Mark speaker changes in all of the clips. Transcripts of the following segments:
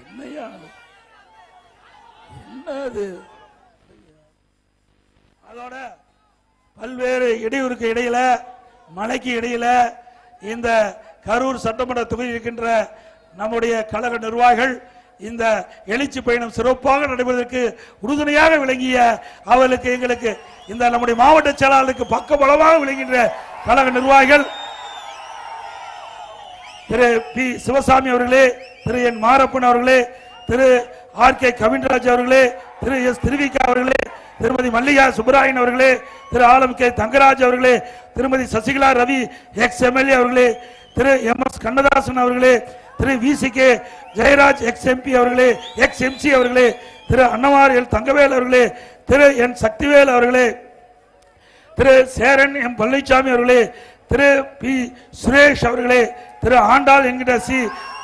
Speaker 1: என்னையா அது? என்னது அதோட பல்வேறு இடையூறுக்கு இடையில மலைக்கு இடையில இந்த கரூர் சட்டமன்ற தொகுதி இருக்கின்ற நம்முடைய கழக நிர்வாகிகள் இந்த எழுச்சி பயணம் சிறப்பாக நடைபெறுவதற்கு உறுதுணையாக விளங்கிய அவர்களுக்கு எங்களுக்கு இந்த நம்முடைய மாவட்ட செயலாளருக்கு பக்கபலமாக விளங்குகின்ற கழக நிர்வாகிகள் திரு பி சிவசாமி அவர்களே திரு என் மாரப்பன் அவர்களே திரு ஆர் கே கவின்ராஜ் அவர்களே திரு எஸ் திருவிகா அவர்களே திருமதி மல்லிகா சுப்பராயன் அவர்களே திரு ஆலம் கே தங்கராஜ் அவர்களே திருமதி சசிகலா ரவி எக்ஸ் எம்எல்ஏ அவர்களே திரு எம் எஸ் கண்ணதாசன் அவர்களே Thiru V C K Jayaraj ex MP அவர்களே எக்ஸ் எம்சி அவர்களே திரு அன்னவார் எல் தங்கவேல் அவர்களே திரு என் சக்திவேல் அவர்களே திரு சேரன் எம் பழனிசாமி அவர்களே திரு பி சுரேஷ் அவர்களே திரு ஆண்டாள் என்கிற சி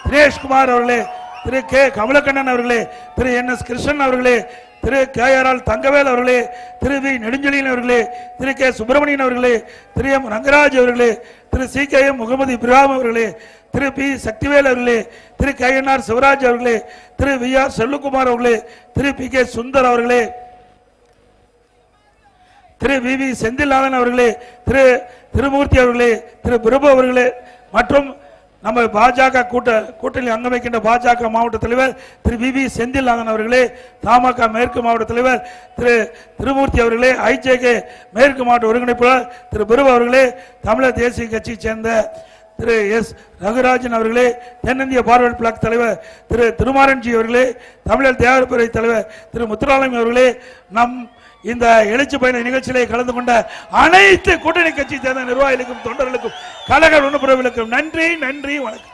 Speaker 1: தினேஷ்குமார் அவர்களே திரு கே கமலக்கண்ணன் அவர்களே திரு என் எஸ் கிருஷ்ணன் அவர்களே Thiru K R L Thangavel அவர்களே திரு வி நெடுஞ்செழியன் அவர்களே திரு கே சுப்பிரமணியன் அவர்களே திரு எம் ரங்கராஜ் அவர்களே Thiru C K M Mohammed Ibrahim அவர்களே திரு பி சக்திவேல் அவர்களே Thiru K N R Sivaraj அவர்களே திரு வி ஆர் செல்லுக்குமார் அவர்களே திரு பி கே சுந்தர் அவர்களே திரு வி. வி. செந்தில்நாதன் அவர்களே திரு திருமூர்த்தி அவர்களே திரு பிரபு அவர்களே மற்றும் நம்ம பாஜக கூட்ட கூட்டணி அங்கமைக்கின்ற பாஜக மாவட்ட தலைவர் திரு வி. வி. செந்தில்நாதன் அவர்களே தமாக மேற்கு மாவட்ட தலைவர் திரு திருமூர்த்தி அவர்களே ஐஜேகே மேற்கு மாவட்ட ஒருங்கிணைப்பாளர் திரு பிரபு அவர்களே தமிழர் தேசிய கட்சியைச் சேர்ந்த திரு எஸ். ரகுராஜன் அவர்களே தென்னிந்திய பார்வர்ட் பிளாக் தலைவர் திரு திருமாரன்ஜி அவர்களே தமிழர் தேவரப்புரை தலைவர் திரு முத்துராமலிங்கம் அவர்களே நம் இந்த எழுச்சி பயண நிகழ்ச்சியிலே கலந்து கொண்ட அனைத்து கூட்டணி கட்சி சேர்ந்த நிர்வாகிகளுக்கும் தொண்டர்களுக்கும் கழக உணர்வுகளுக்கும் நன்றி நன்றி வணக்கம்.